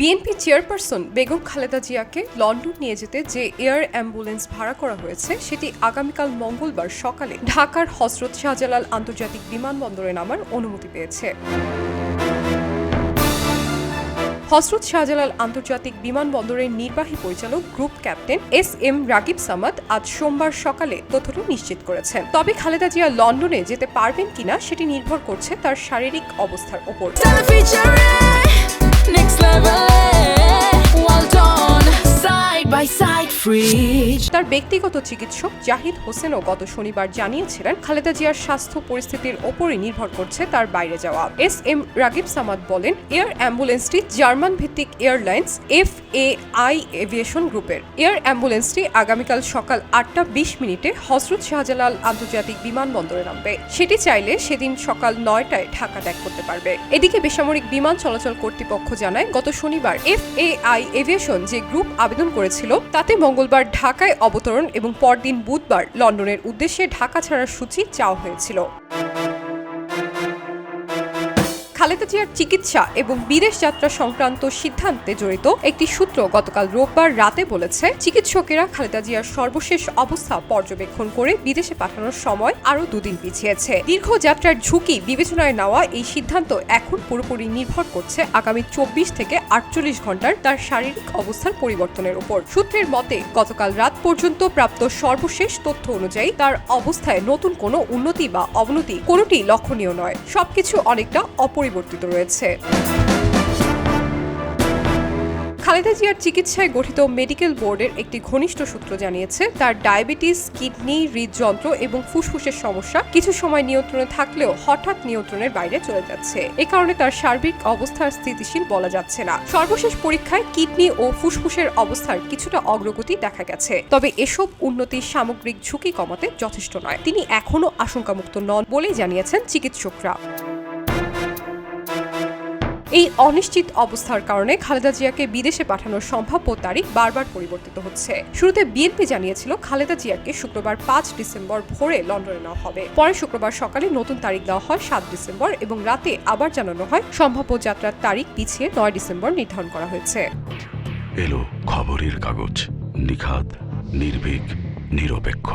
BNP chairperson Begum Khaleda জিয়াকে London নিয়ে যেতে যে এয়ার অ্যাম্বুলেন্স ভাড়া করা হয়েছে, সেটি আগামীকাল মঙ্গলবার সকালে ঢাকার হজরত শাহজালাল আন্তর্জাতিক বিমানবন্দরে নামার অনুমতি পেয়েছে। হজরত শাহজালাল আন্তর্জাতিক বিমানবন্দরের নির্বাহী পরিচালক group captain S M Ragib Samad আজ সোমবার সকালে তথ্যটি নিশ্চিত করেছেন। তবে খালেদা জিয়া লন্ডনে যেতে পারবেন কিনা সেটি নির্ভর করছে তার শারীরিক অবস্থার ওপর। Next level. তার ব্যক্তিগত চিকিৎসক জাহিদ হোসেনও গত শনিবার জানিয়েছিলেন, খালেদা জিয়ার স্বাস্থ্য পরিস্থিতির ওপরই নির্ভর করছে তার বাইরে যাওয়া। এস এম রাগিব সামাদ বলেন, এয়ার অ্যাম্বুলেন্সটি জার্মান ভিত্তিক airlines F A I aviation গ্রুপের। এয়ার অ্যাম্বুলেন্সটি আগামীকাল সকাল আটটা বিশ মিনিটে হজরত শাহজালাল আন্তর্জাতিক বিমানবন্দরে নামবে। সেটি চাইলে সেদিন সকাল নয়টায় ঢাকা ত্যাগ করতে পারবে। এদিকে বেসামরিক বিমান চলাচল কর্তৃপক্ষ জানায়, গত শনিবার এফ এ আই এভিয়েশন যে গ্রুপ আবেদন করেছিল, তাতে মঙ্গলবার ঢাকায় অবতরণ এবং পরদিন বুধবার লন্ডনের উদ্দেশ্যে ঢাকা ছাড়ার সূচি চাওয়া হয়েছিল। খালেদা জিয়ার চিকিৎসা এবং বিদেশ যাত্রা সংক্রান্ত সিদ্ধান্তে জড়িত একটি সূত্র গতকাল রোববার রাতে বলেছে, চিকিৎসকেরা খালেদা জিয়ার সর্বশেষ অবস্থা পর্যবেক্ষণ করে বিদেশে পাঠানোর সময় আরও দুদিন পিছিয়েছে। দীর্ঘ যাত্রার ঝুঁকি বিবেচনায় নেওয়া এই সিদ্ধান্ত এখন পুরোপুরি নির্ভর করছে আগামী চব্বিশ থেকে আটচল্লিশ ঘণ্টার তার শারীরিক অবস্থার পরিবর্তনের উপর। সূত্রের মতে, গতকাল রাত পর্যন্ত প্রাপ্ত সর্বশেষ তথ্য অনুযায়ী তার অবস্থায় নতুন কোনো উন্নতি বা অবনতি কোনোটি লক্ষণীয় নয়। সবকিছু অনেকটা অপরিবর্তিত রয়েছে। খালেদা জিয়ার চিকিৎসায় গঠিত মেডিকেল বোর্ডের একটি ঘনিষ্ঠ সূত্র জানিয়েছে, তার ডায়াবেটিস, কিডনি, হৃদযন্ত্র এবং ফুসফুসের সমস্যা কিছু সময় নিয়ন্ত্রণে থাকলেও হঠাৎ নিয়ন্ত্রণের বাইরে চলে যাচ্ছে। এ কারণে তার সার্বিক অবস্থার স্থিতিশীল বলা যাচ্ছে না। সর্বশেষ পরীক্ষায় কিডনি ও ফুসফুসের অবস্থার কিছুটা অগ্রগতি দেখা গেছে। তবে এসব উন্নতি সামগ্রিক ঝুঁকি কমাতে যথেষ্ট নয়। তিনি এখনও আশঙ্কামুক্ত নন বলেই জানিয়েছেন চিকিৎসকরা। এই অনিশ্চিত অবস্থার কারণে খালেদা জিয়াকে বিদেশে পাঠানোর সম্ভাব্য তারিখ বারবার পরিবর্তিত হচ্ছে। শুরুতে বিএনপি জানিয়েছিল খালেদা জিয়াকে শুক্রবার পাঁচ ডিসেম্বর ভোরে লন্ডনে নেওয়া হবে। পরে শুক্রবার সকালে নতুন তারিখ দেওয়া হয় সাত ডিসেম্বর এবং রাতে আবার জানানো হয় সম্ভাব্য যাত্রার তারিখ পিছিয়ে নয় ডিসেম্বর নির্ধারণ করা হয়েছে। এলো খবরের কাগজ। নিখাদ, নির্ভীক, নিরপেক্ষ।